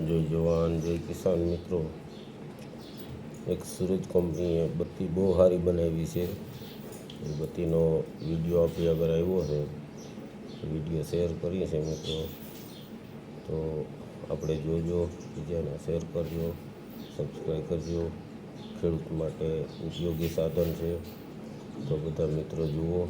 જય જવાન, જય કિસાન મિત્રો. એક સુરજ કંપનીએ બત્તી બહુ સારી બનાવી છે. એ બત્તીનો વીડિયો આપણી આગળ આવ્યો છે. વીડિયો શેર કરીએ છીએ મિત્રો. તો આપણે જોજો, બીજાને શેર કરજો, સબસ્ક્રાઈબ કરજો. ખેડૂત માટે ઉપયોગી સાધન છે. તો બધા મિત્રો જુઓ.